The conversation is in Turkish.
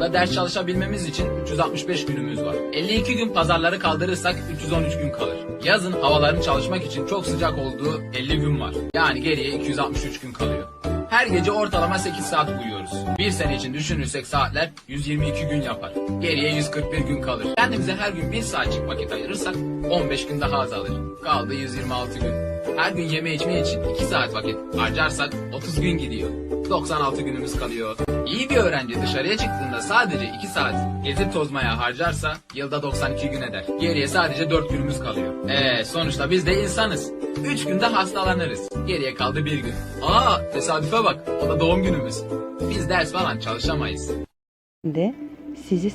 Yılda ders çalışabilmemiz için 365 günümüz var. 52 gün pazarları kaldırırsak 313 gün kalır. Yazın havaların çalışmak için çok sıcak olduğu 50 gün var. Yani geriye 263 gün kalıyor. Her gece ortalama 8 saat uyuyoruz. Bir sene için düşünürsek saatler 122 gün yapar. Geriye 141 gün kalır. Kendimize her gün 1 saatçik vakit ayırırsak 15 gün daha azalır. Kaldı 126 gün. Her gün yeme içme için 2 saat vakit harcarsak 30 gün gidiyor. 96 günümüz kalıyor. İyi bir öğrenci dışarıya çıktığında sadece 2 saat gezip tozmaya harcarsa yılda 92 gün eder. Geriye sadece 4 günümüz kalıyor. Eee sonuçta biz de insanız. 3 günde hastalanırız. Geriye kaldı bir gün. Aa tesadüfe bak o da doğum günümüz. Biz ders falan çalışamayız. de sizi